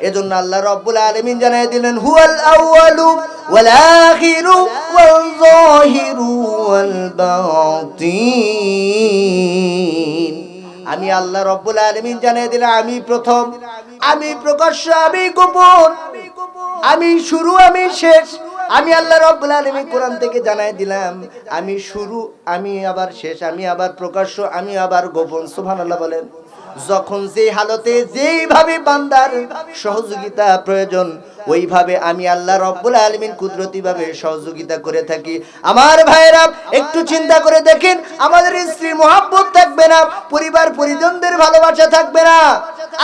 এজন্য আল্লাহ রব্বুল আলমিন জানাই দিলেন, হুয়াল আউয়ালু ওয়াল আখিরু ওয়াল যাহিরু ওয়াল বাতিন। আমি আল্লাহ রব্বুল আলামিন জানিয়ে দিলাম আমি প্রথম, আমি প্রকাশ্য, আমি গোপন, আমি শুরু, আমি শেষ। আমি আল্লাহ রব্বুল আলামিন কোরআন থেকে জানাই দিলাম, আমি শুরু, আমি আবার শেষ, আমি আবার প্রকাশ্য, আমি আবার গোপন। সুবহানাল্লাহ বলেন। যখন যে হালতে যেইভাবে বান্দার সহযোগিতা প্রয়োজন, ওইভাবে আমি আল্লাহ রব্বুল আলমিন কুদরতিভাবে সহযোগিতা করে থাকি। আমার ভাইয়েরা, একটু চিন্তা করে দেখেন, আমাদের স্ত্রী মহাব্বত থাকবে না, পরিবার পরিজনদের ভালোবাসা থাকবে না।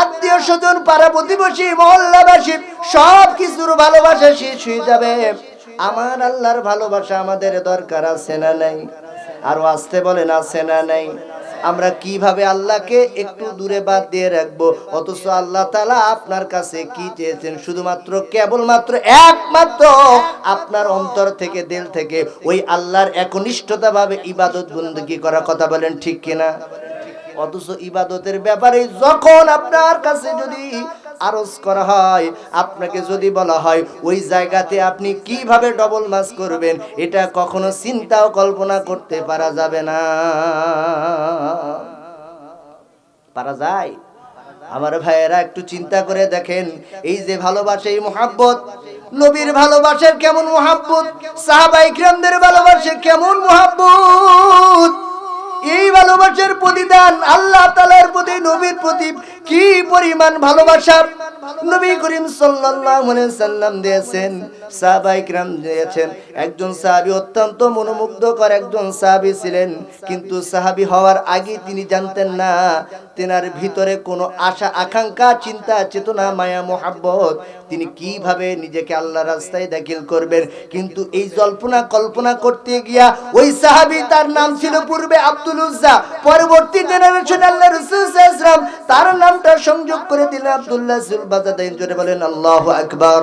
আত্মীয় স্বজন, পাড়া প্রতিবেশী, মহল্লাবাসী, সব কিছুর ভালোবাসা শেষ হয়ে যাবে। আমার আল্লাহর ভালোবাসা আমাদের দরকার আছে না নাই? আরও আসতে বলেন, আছে না নাই? আমরা কীভাবে আল্লাহকে একটু দূরে বাদ দিয়ে রাখব? অথচ আল্লাহ তালা আপনার কাছে কি চেয়েছেন? শুধুমাত্র কেবলমাত্র একমাত্র আপনার অন্তর থেকে, দিল থেকে, ওই আল্লাহর একনিষ্ঠতা ভাবে ইবাদত বন্দুকি করার কথা বলেন ঠিক কিনা? অথচ ইবাদতের ব্যাপারে যখন আপনার কাছে যদি আরজ করা হয়। আপনাকে যদি বলা হয়, ওই জায়গাতে আপনি কীভাবে ডবল মাস করবেন, এটা কখনো চিন্তাও কল্পনা করতে পারা যাবে না। পারা যায়? আমার ভাইয়েরা, একটু চিন্তা করে দেখেন, এই যে ভালোবাসে, এই মোহাব্বত, নবীর ভালোবাসার কেমন মোহাব্বত সাহাবাই কিরামদের ভালোবাসে কেমন মোহাব্বত? এই ভালোবাসার প্রতিদান আল্লাহ তালার প্রতি, নবীর প্রতি কি পরিমাণ ভালোবাসা? নবী করিম সাল্লাল্লাহু সাল্লাম দিয়েছেন সাহাবাই কিরাম দিয়েছেন। একজন সাহাবী অত্যন্ত মনোমুগ্ধকর একজন সাহাবী ছিলেন, কিন্তু সাহাবী হওয়ার আগে তিনি জানতেন না, তেনার ভিতরে কোনো আশা, আকাঙ্ক্ষা, চিন্তা, চেতনা, মায়া, মোহাব্বত, তিনি কীভাবে নিজেকে আল্লাহ রাস্তায় দাখিল করবেন? কিন্তু এই জল্পনা, কল্পনা করতে গিয়া ওই সাহাবী তার নাম ছিল পূর্বে আব্দুল উজ্জা, পরবর্তী জেনারেশন আল্লাহ রসুল তার নামটা সংযোগ করে দিলেন আব্দুল্লাহ বলেন, আল্লাহু আকবার।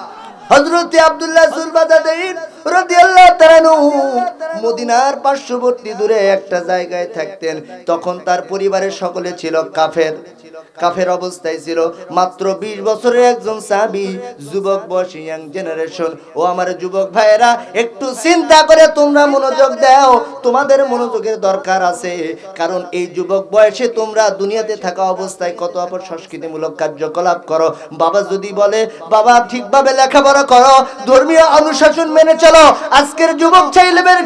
হযরতে আব্দুল্লাহ সুলবাদাদাইন রাদিয়াল্লাহু তাআলা মদিনার পার্শ্ববর্তী দূরে একটা জায়গায় থাকতেন। তখন তার পরিবারের সকলে ছিল কাফের। কাফের অবস্থায় ছিল। মাত্র 20 বছরের একজন সাহাবী, যুবক বয়সী ইয়াং জেনারেশন ও আমার যুবক ভাইয়েরা, একটু চিন্তা করে তোমরা মনোযোগ দাও। তোমাদের মনোযোগের দরকার আছে। কারণ এই যুবক বয়সে তোমরা দুনিয়াতে থাকা অবস্থায় কত অপর সংস্কৃতিমূলক কার্যকলাপ করো। বাবা যদি বলে, বাবা, ঠিকভাবে লেখাপড়া করো, ধর্মীয় অনুশাসন মেনে চলো। আজকের যুবক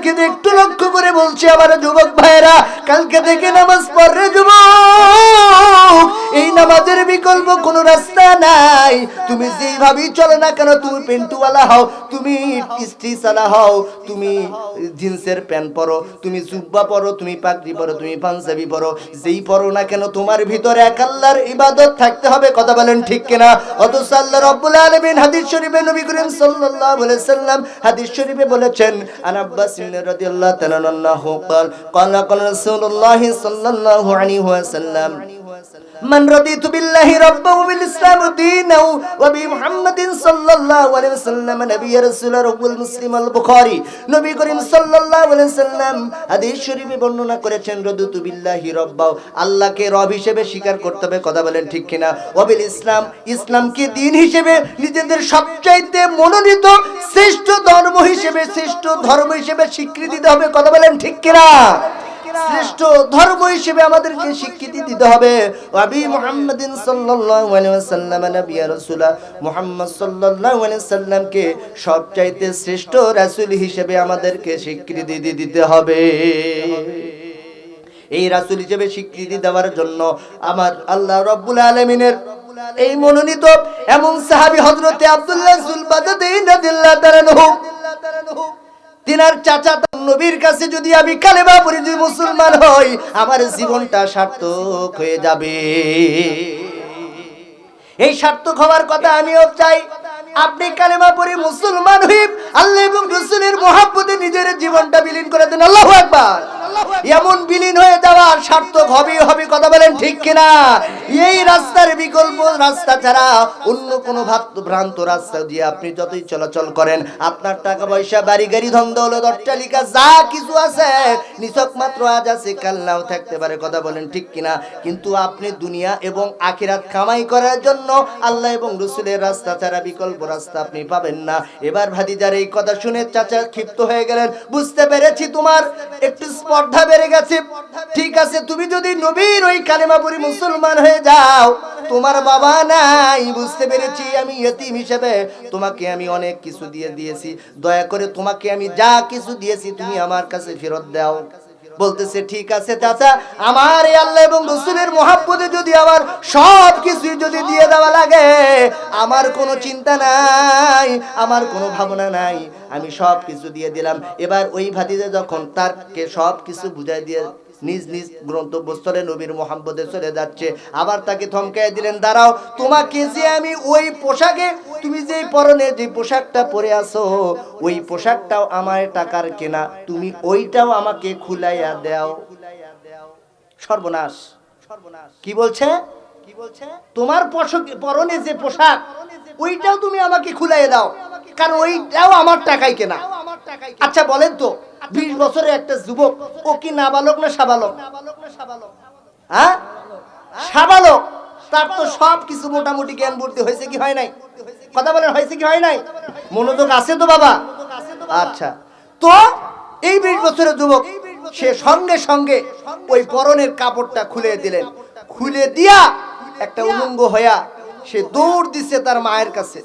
কিন্তু একটু লক্ষ্য করে বলছি আমার যুবক ভাইয়েরা, কালকে থেকে নামাজ পড়রে যুবক। এই নামাজের বিকল্প কোনো রাস্তা নাই তুমি যেইভাবেই চলো না কেন তুমি পেন্টুওয়ালা হও তুমি স্ত্রীসালা হও তুমি জিন্সের প্যান্ট পরো তুমি জুব্বা পরো তুমি পাগড়ি পরো তুমি পাঞ্জাবি পরো যেই পরো না কেন তোমার ভিতরে এক আল্লাহর ইবাদত থাকতে হবে কথা বলেন ঠিক কিনা অথচ আল্লাহ রব্বুল আলামিন হাদিস শরীফে নবী করিম সাল্লাল্লাহু আলাইহি সাল্লাম হাদিস শরীফে বলেছেন আন আব্বাস ইবনে রাদিয়াল্লাহু তাআলা আনহু قال قال قال رسول الله صلى الله عليه وسلم من رضيت بالله ربا وبالاسلام دينا وبمحمد صلى الله عليه وسلم نبي رسول رب المسلم البخاري নবী করিম সাল্লাল্লাহু আলাইহি সাল্লাম হাদিস শরীফে বর্ণনা করেছেন রদুতু বিল্লাহি রব্বাও আল্লাহকে রব হিসেবে স্বীকার করতে হবে কথা বলেন ঠিক কিনা ওয়াবিল ইসলাম ইসলামকে দিন হিসেবে নিজেদের সবচাইতে মনোনীত শ্রেষ্ঠ ধর্ম হিসেবে শ্রেষ্ঠ ধর্ম হিসেবে স্বীকৃতি দিতে হবে কথা বলেন ঠিক কিনা শ্রেষ্ঠ ধর্ম হিসেবে আমাদেরকে স্বীকৃতি দিতে হবে। আবি মুহাম্মাদিন সাল্লাল্লাহু আলাইহি ওয়াসাল্লাম নবী রাসূলা মুহাম্মদ সাল্লাল্লাহু আলাইহি সাল্লামকে সবচাইতে শ্রেষ্ঠ রাসূল হিসেবে আমাদেরকে স্বীকৃতি দিতে হবে। এই রাসূল হিসেবে স্বীকৃতি দেওয়ার জন্য আমার আল্লাহ রাব্বুল আলামিনের এই মনোনীত এমন সাহাবী হযরতে আব্দুল্লাহ রাদিয়াল্লাহু তাআলা তিনার চাচা নবীর কাছে যদি আমি কালেমা পড়ে, যদি মুসলমান হই, আমার জীবনটা সার্থক হয়ে যাবে। এই সার্থক হওয়ার কথা আমিও চাই। আপনি কালেমা পড়ে মুসলমান হইব আল্লাহ এবং রসুলের মহাব্বতে নিজের জীবনটা বিলীন করে দেন। আল্লাহ আকবার। এমন বিলীন হয়ে যাওয়ার সার্থক হবেই হবে কথা বলেন ঠিক কিনা? এই রাস্তার বিকল্প রাস্তা ছাড়া অন্য কোনো ভ্রান্ত রাস্তা দিয়ে আপনি যতই চলাচল করেন, আপনার টাকা পয়সা বাড়ি গাড়ি ধন দৌলত অট্টালিকা, যা কিছু আছে, নিছক মাত্র আজ আছে, কাল নাও থাকতে পারে, কথা বলেন ঠিক কিনা? কিন্তু আপনি দুনিয়া এবং আখিরাত কামাই করার জন্য আল্লাহ এবং রসুলের রাস্তা ছাড়া বিকল্প রাস্তা আপনি পাবেন না। এবার ভাতিজার এই কথা শুনে চাচা ক্ষিপ্ত হয়ে গেলেন। বুঝতে পেরেছি তোমার একটু স্পর্ধা বেড়ে গেছে। ঠিক আছে, তুমি যদি নবীর ওই কালেমাপুরি মুসলমান হয়ে যাও, তোমার বাবা নাই, বুঝতে পেরেছি, আমি ইয়তিম হিসেবে তোমাকে আমি অনেক কিছু দিয়ে দিয়েছি। দয়া করে তোমাকে আমি যা কিছু দিয়েছি, তুমি আমার কাছে ফেরত দাও। বলতেছে, ঠিক আছে চাচা, আমার আল্লাহ এবং রসুলের মহাব্বতে যদি আমার সব কিছু যদি দিয়ে দেওয়া লাগে, আমার কোনো চিন্তা নাই, আমার কোনো ভাবনা নাই, আমি সব কিছু দিয়ে দিলাম। এবার ওই ভাতিজা যখন তারকে সব কিছু বুঝাই দিয়ে নিজ নিজ গ্রন্থবস্তরে নবীর মোহাম্মদে চলে যাচ্ছে, আবার তাকে থমকাই দিলেন, দাঁড়াও, তোমাকে যে আমি ওই পোশাকে তুমি যে পরনে যে পোশাকটা পরে আছো, ওই পোশাকটাও আমার টাকার কেনা। তুমি ওইটাও আমাকে খুলাইয়া দাও। সর্বনাশ। সর্বনাশ কি বলছে? তোমার পরনে যে পোশাক, ওইটাও তুমি আমাকে খুলাইয়া দাও। কারণ ওইটাও আমার টাকাই কেনা। আচ্ছা বলেন তো, বিশ বছরের একটা যুবক, ও কি নাবালক না সাবালক? হ্যাঁ? সাবালক। তার তো সব কিছু মোটামুটি জ্ঞান বুদ্ধি হয়েছে কি হয় নাই? কথা বলেন হয়েছে কি হয় নাই? মনোযোগ আছে তো বাবা। আচ্ছা। তো এই বিশ বছরের যুবক, সে সঙ্গে সঙ্গে ওই পরনের কাপড়টা খুলে দিলেন। খুলে দিয়া একটা উলঙ্গ হইয়া সে দৌড় দিছে তার মায়ের কাছে।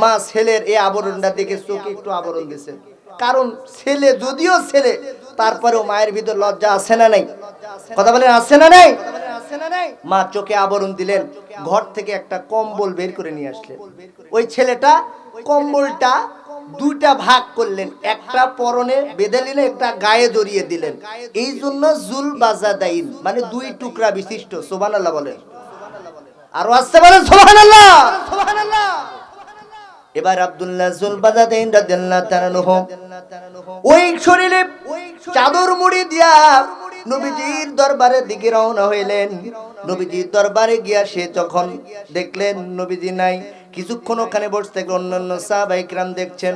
মা ছেলের এই আবরণটা দেখে চোখে একটু আবরণ দিছে। কারণ ছেলে, যদিও ছেলে, তারপরেও মায়ের ভিতর লজ্জা আছে না নাই? কথা বলেন, আছে না নাই? মা চোখে আবরণ দিলেন ঘর থেকে একটা কম্বল বের করে নিয়ে আসলেন। ওই ছেলেটা কম্বলটা দুইটা ভাগ করলেন একটা পরনে বেঁধে নিলেন একটা গায়ে জড়িয়ে দিলেন। এই জন্য জুল বাজাদাইন মানে দুই টুকরা বিশিষ্ট সোবান আল্লাহ বলেন। আরও আসতে পারেন সোবান আল্লাহ এবার আব্দুল্লাহ জুলবাদাদাইন রাদিয়াল্লাহু তাআলা ওই শরীরে চাদর মুড়ি দিয়া নবীজির দরবারের দিকে রওনা হইলেন। নবীজির দরবারে গিয়া সে যখন দেখলেন নবীজি নাই, কিছুক্ষণ ওখানে বসে থেকে অন্যান্য সাহাবাই কিরাম দেখছেন।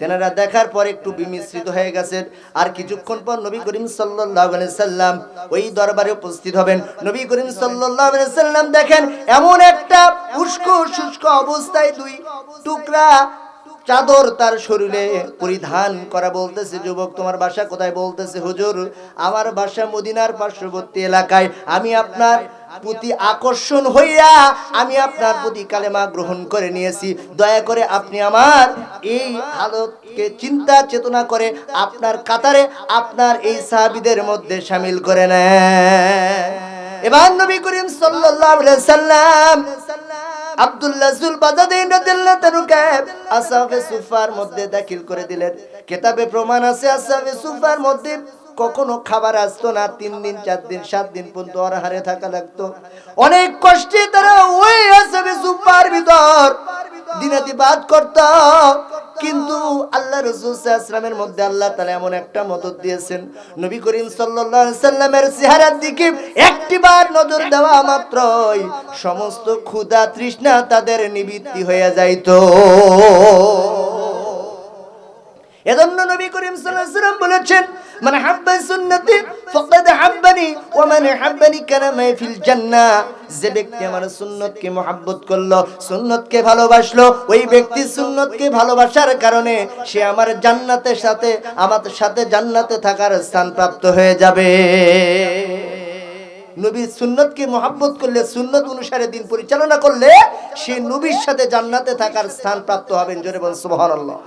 তেনারা দেখার পর একটু বিমিশ্রিত হয়ে গেছেন আর কিছুক্ষণ পর নবী করিম সাল্লাম ওই দরবারে উপস্থিত হবেন। নবী করিম সাল্লাম দেখেন, এমন একটা অবস্থায় দুই টুকরা চাদর তার শরীরে পরিধান করা বলতেছে, যুবক তোমার বাসা কোথায় বলতেছে? হুজুর, আমার বাসা মদিনার পার্শ্ববর্তী এলাকায়। আমি আপনার প্রতি আকর্ষণ হইয়া আমি আপনার প্রতি কালেমা গ্রহণ করে নিয়েছি। দয়া করে আপনি আমার এই হালতকে চিন্তা চেতনা করে আপনার কাতারে আপনার এই সাহাবিদের মধ্যে সামিল করে নেন। এবার নবী করিম সাল্লাম আব্দুল্লাহ জুল বাজাদিন রাদিয়াল্লাহু তাআলাকে আসহাবে সুফার মধ্যে দাখিল করে দিলেন। কেতাবে প্রমাণ আছে আসাফে সুফার মধ্যে কখনো খাবার আসতো না, তিন দিন, চার দিন, সাত দিন পর্যন্ত অনাহারে থাকা লাগতো। অনেক কষ্টে তারা ওই আসহাবে সুফার ভিতর দিনাতিবাদ করত। কিন্তু আল্লাহ রসুল সাল্লামের মধ্যে আল্লাহ তাআলা এমন একটা মদত দিয়েছেন। নবী করিম সাল্লামের চেহারার দিকে একটিবার নজর দেওয়া মাত্রই সমস্ত ক্ষুধা তৃষ্ণা তাদের নিবৃত্তি হয়ে যাইতো। এজন্য নবী করিম সাল্লাল্লাহু আলাইহি বলেছেন মানে হাব্বা সুন্নতি, ফাকাদ হাব্বানি, ওয়া মান হাব্বানি কানা মাই ফিল জান্নাহ। যে ব্যক্তি আমার সুন্নতকে মহব্বত করল, সুন্নতকে ভালোবাসলো, ওই ব্যক্তি সুন্নতকে ভালোবাসার কারণে সে আমার জান্নাতের সাথে, আমার সাথে জান্নাতে থাকার স্থান প্রাপ্ত হয়ে যাবে। নবী সুন্নতকে মহাব্বত করলে, সুন্নত অনুসারে দিন পরিচালনা করলে, সে নবীর সাথে জান্নাতে থাকার স্থান প্রাপ্ত হবেন, জোরে বল সুবহানাল্লাহ।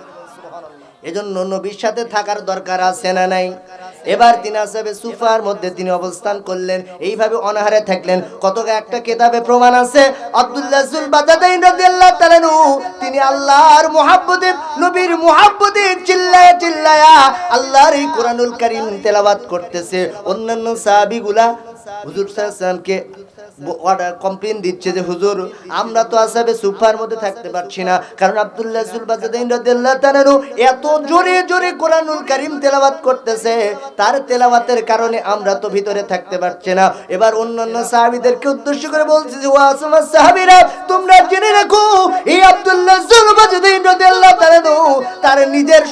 এজন্য নবীর সাথে থাকার দরকার আছে না নাই? এবার তিনি আসাবে সুফার মধ্যে তিনি অবস্থান করলেন, এইভাবে অনাহারে থাকলেন। কত একটা কেতাবে প্রমাণ আছে? আব্দুল্লাহ জুল বাদাদাইন রাদিয়াল্লাহু তাআলা তিনি আল্লাহর মুহাব্বতে নবীর মুহাব্বতে চিল্লায়া চিল্লায়া আল্লাহর এই কোরআনুল কারীম তেলাওয়াত করতেছে। অন্যান্য সাহাবীগুলা হুজুর সাল্লাল্লাহু আলাইহি কমপ্লেন দিচ্ছে যে, হুজুর, আমরা তো আসাবে সুফার মধ্যে থাকতে পারছি না। কারণ সুলবাজাদাইন রাদিয়াল্লাহু এত জোরে জোরে কোরআনুল কারীম তেলাওয়াত করতেছে। তার তেলাওয়াতের কারণে আমরা তো ভিতরে থাকতে পারছি না। এবার অন্যান্য সাহাবীদেরকে উদ্দেশ্য করে যে ওয়া আসমা সাহাবীরা, তোমরা জেনে রাখো, এই সুলবাজাদাইন রাদিয়াল্লাহু তার নিজের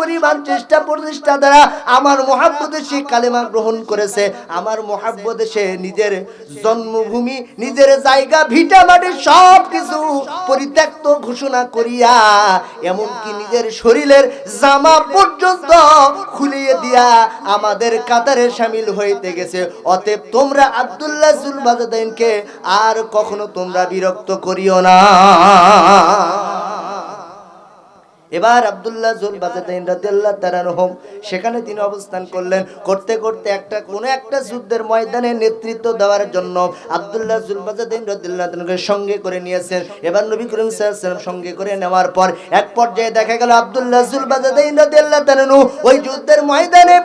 পরিমাণ চেষ্টা প্রচেষ্টা দ্বারা আমার মহাব্বতে সে কালেমা গ্রহণ করেছে। আমার মহাব্বতে সে নিজের জন্মভূমি, নিজের জায়গা, ভিটা, মাটি সব কিছু পরিত্যক্ত ঘোষণা করিয়া, এমনকি নিজের শরীরের জামা পর্যন্ত খুলিয়ে দিয়া আমাদের কাতারে সামিল হইতে গেছে। অতএব তোমরা আব্দুল্লাহ জুলবাজাদাইনকে আর কখনো তোমরা বিরক্ত করিও না। এবার আবদুল্লাহ জুল বাজাদাইন রাদিয়াল্লাহ তাআলা আনহুম, সেখানে তিনি অবস্থান করলেন। করতে করতে একটা, কোনো একটা যুদ্ধের ময়দানে নেতৃত্ব দেওয়ার জন্য আবদুল্লাহ জুল বাজাদাইন সঙ্গে করে নিয়েছেন। এবার নবী করিম সাল্লাল্লাহু সঙ্গে করে নেওয়ার পর এক পর্যায়ে দেখা গেল আবদুল্লাহ জুল বাজাদাইন রাদিয়াল্লাহ তাআলা ওই যুদ্ধের ময়দানে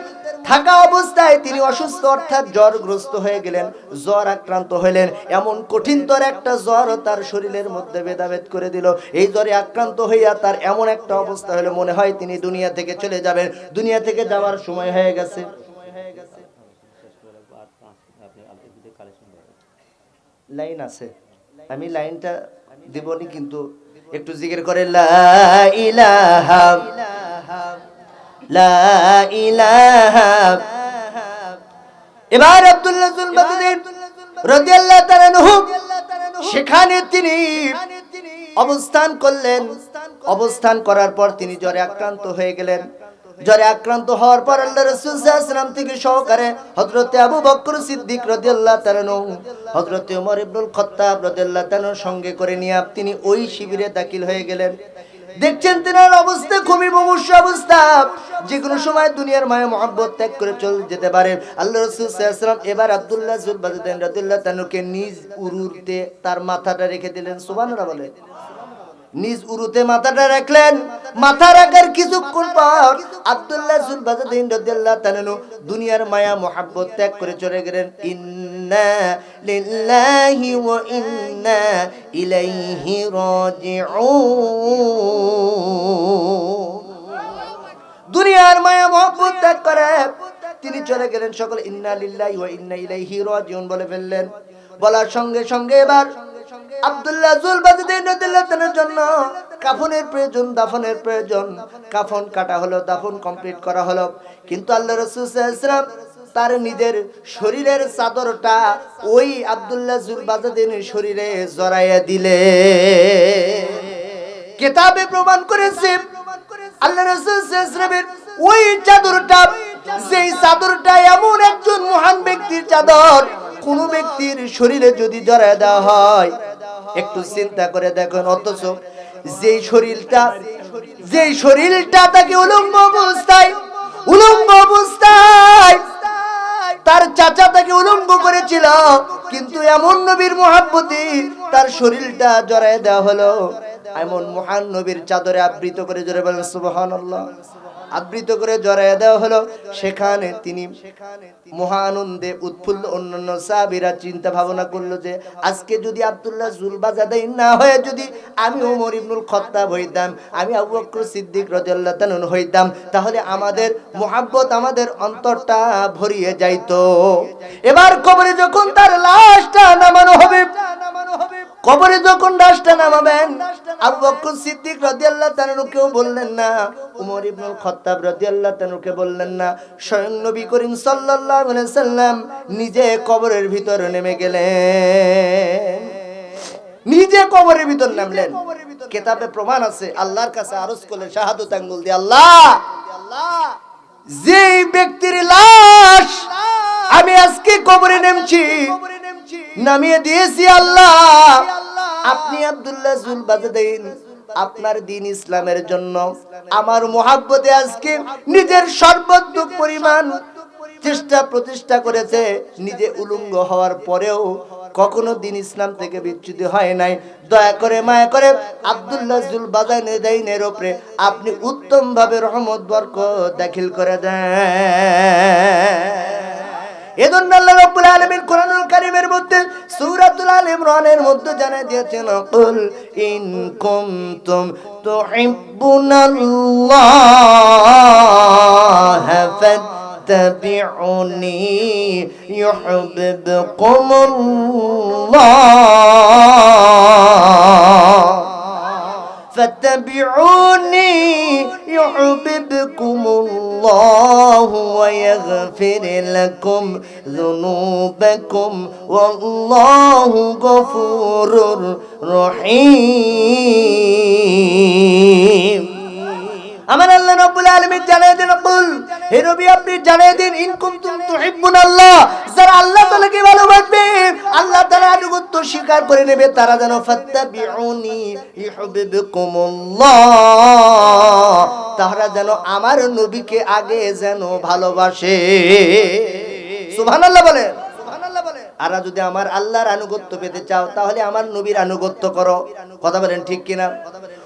থাকা অবস্থায় তিনি অসুস্থ, অর্থাৎ জ্বরগ্রস্ত হয়ে গেলেন, জ্বর আক্রান্ত হলেন। এমন কঠিনতর একটা জ্বর তার শরীরের মধ্যে ভেদাভেদ করে দিল। এই জ্বরে আক্রান্ত হইয়া তার এমন একটা অবস্থা হলো, মনে হয় তিনি দুনিয়া থেকে চলে যাবেন। দুনিয়া থেকে যাওয়ার সময় হয়ে গেছে। লাইন আছে। আমি লাইনটা দেবনি, কিন্তু একটু জিজ্ঞের করে, লা ইলাহা এবার আব্দুল্লাহ সেখানে তিনি অবস্থান করলেন। অবস্থান করার পর তিনি জ্বরে আক্রান্ত হয়ে গেলেন। জ্বরে আক্রান্ত হওয়ার পর আল্লাহ রাসূল সাল্লাল্লাহু থেকে সহকারে হযরতে আবু বকর সিদ্দিক রাদিয়াল্লাহু তাআলা হযরতে ওমর ইবনুল খাত্তাব রাদিয়াল্লাহু তাআলার সঙ্গে করে নিয়ে তিনি ওই শিবিরে দাখিল হয়ে গেলেন। দেখছেন তেনার অবস্থা, খুবই মুমূর্ষ অবস্থা। যে কোনো সময় দুনিয়ার মায়া, মহব্বত ত্যাগ করে চলে যেতে পারে। আল্লাহ রসুল সাল্লাম এবার আবদুল্লাহ জুল বাজুদ্দিন রাদুল্লাহ তানুকে নিজ উরুরতে তার মাথাটা রেখে দিলেন। সুবানরা বলে। নিজ উরুতে মাথাটা রাখলেন। মাথা রাখার কিছুক্ষণ পর আব্দুল্লাহ জুল বাজাদিন রাদিয়াল্লাহু তাআলা দুনিয়ার মায়া, মোহাব্বত ত্যাগ করে চলে গেলেন। ইন্না লিল্লাহি ওয়া ইন্না ইলাইহি রাজিউন। দুনিয়ার মায়া, মোহাব্বত ত্যাগ করে তিনি চলে গেলেন। সকল ইন্না লিল্লাহি ওয়া ইন্না ইলাইহি রাজিউন বলে ফেললেন। বলার সঙ্গে সঙ্গে এবার আব্দুল্লাহ জুলবাদিন রাদিয়াল্লাহু জন্য, কাফনের প্রয়োজন, দাফনের প্রয়োজন। কাফন কাটা হলো, দাফন কমপ্লিট করা হলো। কিন্তু আল্লাহ রাসূল ওয়াসাল্লাম তার নিজের শরীরের চাদরটা ওই আব্দুল্লাহ জুলবাদিনের শরীরে জড়াইয়া দিলে। কিতাবে প্রমাণ করেছে, আল্লাহ রাসূল ওয়াসাল্লামের ওই চাদরটা, যেই চাদরটা এমন একজন মহান ব্যক্তির চাদর, কোন ব্যক্তির শরীরে যদি জড়ায় দেওয়া হয় একটু চিন্তা করে দেখুন, অথচ যেই শরীরটা যেই শরীরটা তাকে উলঙ্গ অবস্থায় উলঙ্গ অবস্থায় তার চাচা তাকে উলঙ্গ করেছিল, কিন্তু এমন নবীর মহাব্বতী তার শরীরটা জড়ায় দেওয়া হলো। এমন মহান নবীর চাদরে আবৃত করে জোরে বলেন, সুবহানাল্লাহ। আবৃত করে জড়াইয়া দেওয়া হলো। সেখানে তিনি মহানন্দে উৎফুল্ল অন্যান্য সাহাবীরা চিন্তা ভাবনা করল যে, আজকে যদি আব্দুল্লাহ জুলবাজাদাই না হয়ে যদি আমি ওমর ইবনুল খত্তাব হইতাম, আমি আবু বকর সিদ্দিক রাদিয়াল্লাহু তাআলা হইতাম, তাহলে আমাদের মোহাব্বত আমাদের অন্তরটা ভরিয়ে যাইতো। এবার কবরে যখন তার লাশটা নামানো হবে কবরে যখন লাশটা নামাবেন আবু বকর সিদ্দিক রাদিয়াল্লাহু তাআলা কেউ বললেন না উমর ইবনুল খাত্তাব রাদিয়াল্লাহু তাআলাকে বললেন না স্বয়ং নবী করিম সাল্লাল্লাহু আলাইহি সাল্লাম নিজে কবরের ভিতরে নেমে গেলেন। নিজে কবরের ভিতর নামলেন। কেতাবে প্রমাণ আছে আল্লাহর কাছে আরজ করলেন শাহাদত আঙ্গুল দিয়ে আল্লাহ যে ব্যক্তির লাশ আমি আজকে কবরে নেমছি নামিয়ে দিয়েছি আল্লাহ। আপনি আব্দুল্লাহ জুল বাজাদিন আপনার দিন ইসলামের জন্য আমার মহাব্বতে আজকে নিজের সর্বোত্তম পরিমাণ চেষ্টা প্রতিষ্ঠা করেছে। নিজে উলঙ্গ হওয়ার পরেও কখনো দিন ইসলাম থেকে বিচ্যুতি হয় নাই। দয়া করে মায়া করে আব্দুল্লাহ জুল বাজানে দাইনের ওপরে আপনি উত্তম ভাবে রহমত বরক দাখিল করে দেন। এজন্য আল্লাহ রাব্বুল আলামিন কোরআনুল কারীমের মধ্যে সূরাতুল আল ইমরানের মধ্যে জানাই দিয়েছেন কুল ইন কুনতুম তুহিব্বুনাল্লাহ فاتبعوني يحببكم الله فاتبعوني يحببكم الله ويغفر لكم ذنوبكم والله غفور رحيم. আমার আল্লাহ রাব্বুল আলামিন জানিয়ে দিন কুল, হে নবী, আপনি জানিয়ে দিন, ইন কুনতুম তুহিব্বুন আল্লাহ যারা আল্লাহ তাআলাকে ভালোবাসবে, আল্লাহ তাআলা আনুগত্য স্বীকার করে নেবে, তারা যেন ফাত্তাবিউনি ইউহিব্বুকুমুল্লাহ তারা যেন আমার নবীকে আগে যেন ভালোবাসে। সুবহানাল্লাহ বলে। আর যদি আমার আল্লাহর আনুগত্য পেতে চাও, তাহলে আমার নবীর আনুগত্য করো। কথা বলেন ঠিক কিনা?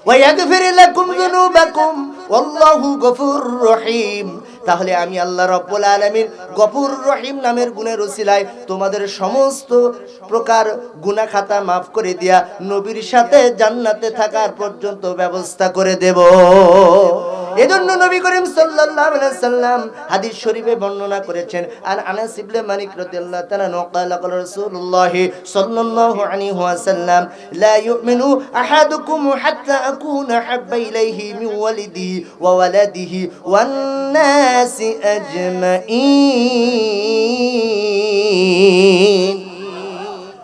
ওয়াগফির লাকুম যুনুবাকুম, ওয়াল্লাহু গফুর রহিম তাহলে আমি আল্লাহ রাব্বুল আলামিন গফুর রহিম নামের গুণের ওসিলায় তোমাদের সমস্ত প্রকার গুনাহ খাতা মাফ করে দিয়া নবীর সাথে জান্নাতে থাকার পর্যন্ত ব্যবস্থা করে দেব। এজন্য নবী করিম সাল্লাল্লাহু আলাইহি সাল্লাম হাদিস শরীফে বর্ণনা করেছেন আর আনাস ইবনে মালিক রাদিয়াল্লাহু তাআলা নকালা قال রাসূলুল্লাহ সাল্লাল্লাহু আলাইহি ওয়াসাল্লাম লা ইউমিনু আহাদুকুম হাত্তা আকুনা হাব্বা ইলাইহি মিন ওয়ালিদিহি ওয়া ওয়ালাদিহি ওয়ান নাসি আজমাইন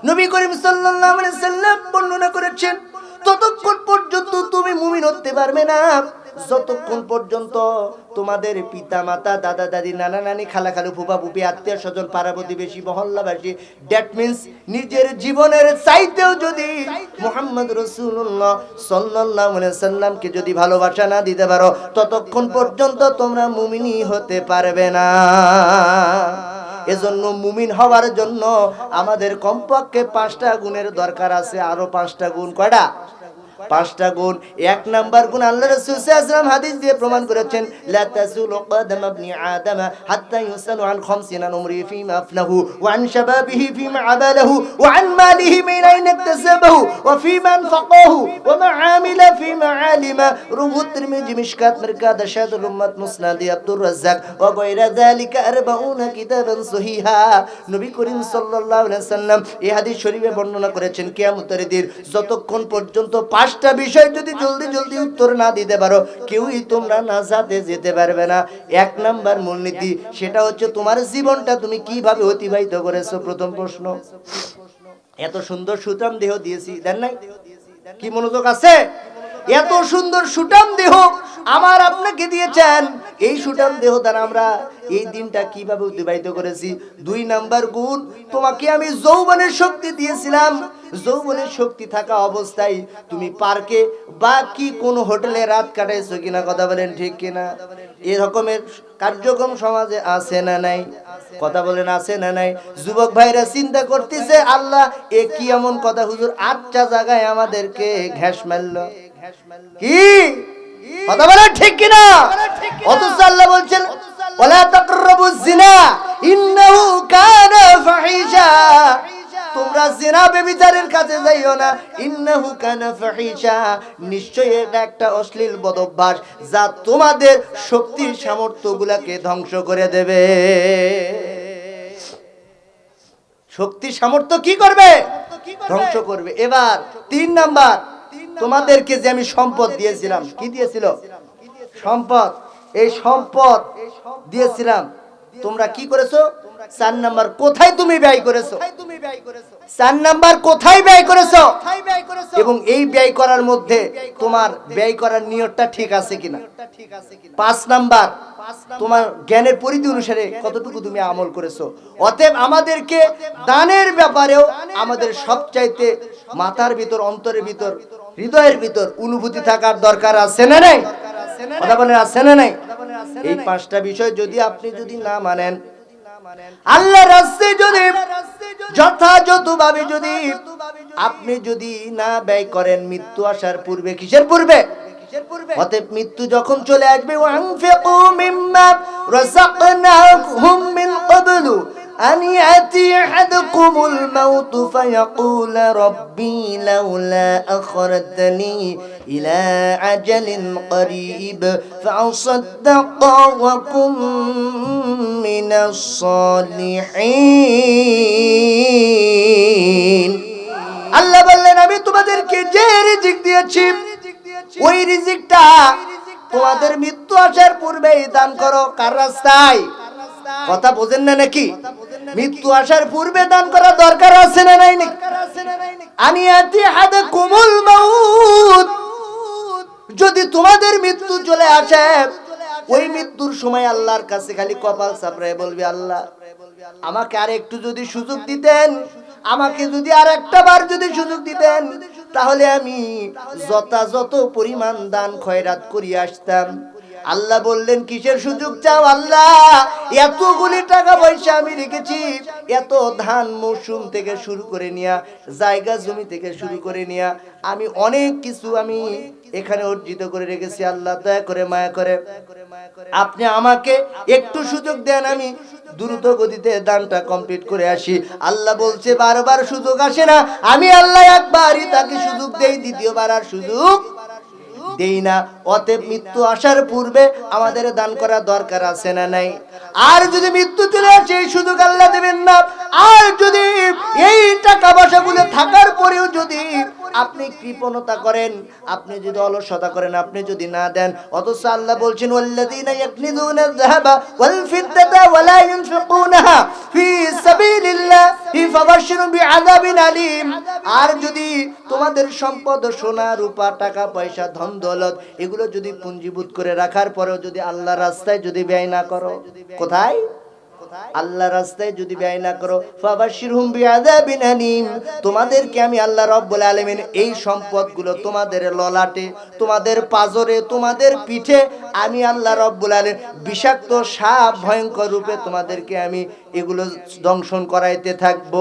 নবী করিম সাল্লাল্লাহু আলাইহি সাল্লাম বর্ণনা করেছেন ততক্ষণ পর্যন্ত তুমি মুমিন হতে পারবে না যতক্ষণ পর্যন্ত তোমাদের পিতা মাতা দাদা, দাদি, নানা, নানি, খালা, খালু ফুপা ফুপি আত্মীয় স্বজন পাড়া প্রতিবেশী মহল্লাবাসী দ্যাট মিন্স নিজের জীবনের চাইতেও যদি মোহাম্মদ রসুল্লাহ সাল্লাহ সাল্লামকে যদি ভালোবাসা না দিতে পারো, ততক্ষণ পর্যন্ত তোমরা মুমিনি হতে পারবে না। এজন্য মুমিন হওয়ার জন্য আমাদের কমপক্ষে পাঁচটা গুণের দরকার আছে, আরও পাঁচটা গুণ। কয়টা? পাঁচটা গুণ, এক নাম্বার গুণ আল্লাহ রাসূল সাল্লাল্লাহু হাদিস দিয়ে প্রমাণ করেছেন, লা তাসুলু কদম ইবনি আদম হাত্তা ইউসালু আন খামসিনা উমরি ফিমা আফনাহু ওয়া আন শাবাবিহি ফিমা আবালাহু ওয়া আন মালিহি মিন আইন ইকতাসাবাহু ওয়া ফিমা আনফাকাহু ওয়া মা আমিলা ফিমা আলিমা। রুহু তিরমিজি মিশকাত মিরকাত শাদুল উম্মাত মুসনাদি আব্দুর রাজ্জাক ওয়া গায়রা যালিকা 40 কিতাবান সহিহা। নবী করিম সাল্লাল্লাহু আলাইহি সাল্লাম এই হাদিস শরীফে বর্ণনা করেছেন, কিয়ামতের দিন যতক্ষণ পর্যন্ত পাঁচটা বিষয় যদি জলদি জলদি উত্তর না দিতে পারো, কেউই তোমরা নাজাতে যেতে পারবে না। এক নাম্বার মূলনীতি, সেটা হচ্ছে তোমার জীবনটা তুমি কীভাবে অতিবাহিত করেছ, প্রথম প্রশ্ন। এত সুন্দর সুতাম দেহ দিয়েছি, দেন নাই? কি মনোযোগ আছে? এত সুন্দর সুটাম দেহ আমার আপনাকে দিয়েছেন। এই সুটাম দেহ দ্বারা আমরা এই দিনটা কীভাবে অতিবাহিত করেছি? দুই নাম্বার গুণ, তোমাকে আমি যৌবনের শক্তি দিয়েছিলাম। যৌবনের শক্তি থাকা অবস্থায় তুমি পার্কে বা কি কোন হোটেলে রাত কাটাইছো কিনা কথা বলেন ঠিক কিনা? এই রকমের কার্যক্রম সমাজে আছে না নাই? কথা বলেন আছে না নাই? যুবক ভাইরা চিন্তা করতেছে, আল্লাহ, এ কি এমন কথা হুজুর? আটটা জায়গায় আমাদেরকে ঘ্যাস মারলো। কি? কথা বলেন ঠিক কিনা? অথচ আল্লাহ বলছেন জিনা কানা ফাহিশা। তোমরা জিনা বেবিচারের কাছে যাইও না কানা ফাহিশা। নিশ্চয়ই এটা একটা অশ্লীল বদভ্যাস যা তোমাদের শক্তির সামর্থ্যগুলোকে ধ্বংস করে দেবে। শক্তি সামর্থ্য কি করবে? ধ্বংস করবে। এবার তিন নাম্বার তোমাদেরকে যে আমি সম্পদ দিয়েছিলাম, কি দিয়েছিল? সম্পদ। এই সম্পদ দিয়েছিলাম। তোমরা কি করেছ? চার নাম্বার, কোথায় তুমি ব্যয় করেছ? চার নাম্বার, কোথায় ব্যয় করেছ? এবং এই ব্যয় করার মধ্যে তোমার ব্যয় করার নিয়তটা ঠিক আছে কিনা? পাঁচ নাম্বার, তোমার জ্ঞানের পরিধি অনুসারে কতটুকু তুমি আমল করেছ? অতএব আমাদেরকে দানের ব্যাপারেও আমাদের সবচাইতে মাথার ভিতর, অন্তরের ভিতর হৃদয়ের ভিতর অনুভূতি থাকার দরকার আছে না নাই? কথা বলেন, আছে না নাই? এই পাঁচটা বিষয় যদি আপনি যদি না মানেন আল্লাহ রাস্তে যদি, যথাযথভাবে যদি আপনি যদি না ব্যয় করেন, মৃত্যু আসার পূর্বে কিসের পূর্বে? অতএব মৃত্যু যখন চলে আসবে, ওয়ানফিকু মিম্মা রাযাকনাহুম মিন ক্বাবলু। أن يأتي أحدكم الموت فيقول ربي لولا أخرتني إلى أجل قريب فأصدق وكن من الصالحين আল্লাহ বললেন আমি তোমাদেরকে যে রিজিক দিয়েছি ওই রিজিকটা তোমাদের মৃত্যু আসার পূর্বেই দান করো কার রাস্তায় কথা বোঝেন না নাকি মৃত্যু আসার পূর্বে দান করা দরকার আছে না নাই আমি আতি হাতে কোমল মাউত। যদি তোমাদের মৃত্যু চলে আসে ওই মৃত্যুর সময় আল্লাহর কাছে খালি কপাল চাপড়ায় বলবি আল্লাহ আমাকে আর একটু যদি সুযোগ দিতেন আমাকে যদি আর একটা বার যদি সুযোগ দিতেন তাহলে আমি যথাযথ পরিমাণ দান খয়রাত করিয়ে আসতাম। আল্লাহ বললেন, কিসের সুযোগ চাও আল্লাহ? এতগুলি টাকা পয়সা আমি রেখেছি, এত ধান মৌসুম থেকে শুরু করে নিয়া, জায়গা জমি থেকে শুরু করে নিয়া, আমি অনেক কিছু আমি এখানে অর্জিত করে রেখেছি আল্লাহ, দয়া করে মায়া করে। আপনি আমাকে একটু সুযোগ দেন, আমি দ্রুত গতিতে দানটা কমপ্লিট করে আসি। আল্লাহ বলছে, বারবার সুযোগ আসে না। আমি আল্লাহ একবারই তাকে সুযোগ দেই, দ্বিতীয়বার আর সুযোগ দেই না। অতএব মৃত্যু আসার পূর্বে আমাদের দান করা দরকার আছে না নাই? আর যদি মৃত্যু চলে আসে শুধু গাল্লা দেবেন না। আর যদি এই টাকা পয়সাগুলো আপনি কৃপণতা করেন, আপনি যদি অলসতা করেন, আপনি যদি না দেন, অথচ আল্লাহ বলছেন, ওয়াল্লাযীনা ইয়াকনিজুনা যাহাবা ওয়াল ইউনফিকুনাহা বিআযাবিন আলীম। আর যদি তোমাদের সম্পদ, সোনা, রূপা, টাকা, পয়সা, ধন, দৌলত, এগুলো যদি পুঞ্জীভূত করে রাখার পরেও যদি আল্লাহ রাস্তায় যদি ব্যয় না করো, কোথায়? আল্লাহ রাস্তায় যদি ব্যয় না করো আলীম। তোমাদেরকে আমি আল্লাহ রাব্বুল আলামিন এই সম্পদগুলো তোমাদের ললাটে, তোমাদের পাজরে, তোমাদের পিঠে আমি আল্লাহ রাব্বুল আলামিন বিষাক্ত সাপ ভয়ঙ্কর রূপে তোমাদেরকে আমি এগুলো দংশন করাইতে থাকব।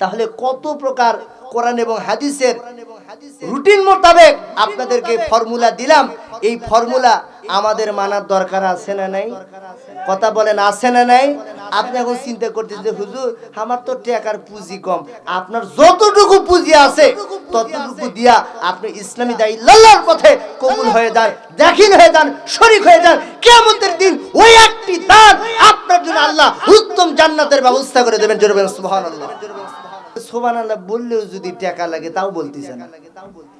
তাহলে কত প্রকার কোরআন এবং হাদিসের রুটিন মোতাবেক আপনাদেরকে ফর্মুলা দিলাম। এই ফর্মুলা আমাদের মানার দরকার আছে না নাই? কথা বলেন, আছে না নাই? আপনি এখন চিন্তা করতেছেন যে, হুজুর, আমার তো টাকার পুঁজি কম। আপনার যতটুকু পুঁজি আছে, ততটুকু দিয়া আপনি ইসলামী দায়ী। লাল্লার পথে কবুল হয়ে যান দেখিন হয়ে যান, শরিক হয়ে যান। কিয়ামতের দিন ওই একটি দান আপনার জন্য আল্লাহ উত্তম জান্নাতের ব্যবস্থা করে দেবেন। জোরে বলেন, সুবহানাল্লাহ। সোবান আল্লাহ বললেও যদি টাকা লাগে, তাও বলতেছে না।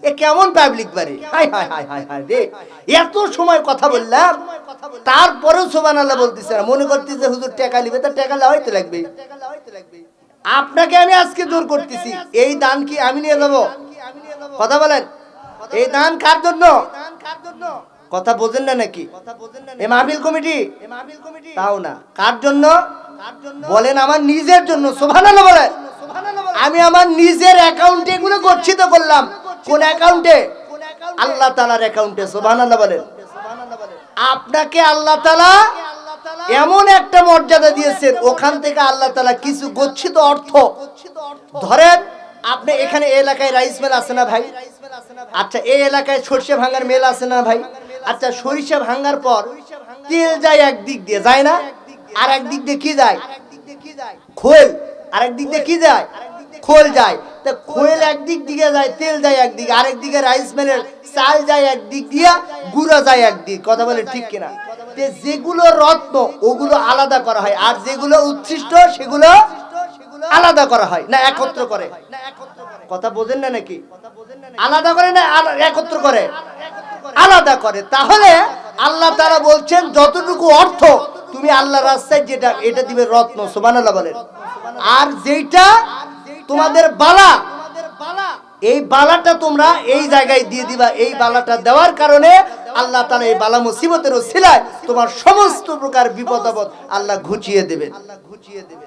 এ কেমন পাবলিক বাড়ি? High high high high high রে। এত সময় কথা বললাম, তারপরেও সোবান আল্লাহ বলতেছে না। মনে করতেছে, হুজুর, টাকা নিবে। তা টাকা হয়তো লাগবে। আপনাকে আমি আজকে জোর করতেছি। এই দান কি আমি নিয়ে যাব? কথা বলেন। এই দান কার জন্য? কথা বোঝেন না নাকি? এ মাহফিল কমিটি? তাও না। কার জন্য? বলেন আমার নিজের জন্য। সোভানাল্লাহ বলেন। আমি আমার নিজের অ্যাকাউন্টে এগুলো গচ্ছিত করলাম। কোন অ্যাকাউন্টে আল্লাহ তালার অ্যাকাউন্টে সোভানাল্লাহ বলেন। আপনাকে আল্লাহ তালা এমন একটা মর্যাদা দিয়েছেন ওখান থেকে আল্লাহ তালা কিছু গচ্ছিত অর্থ। ধরেন আপনি এখানে এই এলাকায় রাইস মেল আছে না ভাই? আচ্ছা এই এলাকায় সরিষা ভাঙার মেল আছে না ভাই? আচ্ছা সরিষা ভাঙার পর তেল যায় একদিক দিয়ে যায় না? আর একদিক দিয়ে কি যায়? খোল। আর এক দিক দিয়ে কি যায়? খোল যায়। তা খোল একদিক দিকে যায়, তেল যায় একদিকে, আরেক দিকে রাইস মিলের চাল যায় একদিক দিয়া, গুঁড়া যায় একদিক। কথা বলে ঠিক কিনা? যেগুলো রত্ন, ওগুলো আলাদা করা হয়। আর যেগুলো উচ্ছিষ্ট, সেগুলো আলাদা করা হয়, না একত্র করে? কথা বোঝেন না নাকি? আলাদা করে না একত্র করে? আলাদা করে। তাহলে আল্লাহ তারা বলছেন, যতটুকু অর্থ তুমি আল্লাহ রাস্তায় যেটা, এটা দিবে রত্ন, সুবহানাল্লাহ বলেন। আর যেটা তোমাদের বালা, এই বালাটা তোমরা এই জায়গায় দিয়ে দিবা, এই বালাটা দেওয়ার কারণে আল্লাহ তালা এই বালা মুসিবতের সিলায় তোমার সমস্ত প্রকার বিপদ আপদ আল্লাহ ঘুচিয়ে দেবেন আল্লাহ ঘুচিয়ে দেবেন।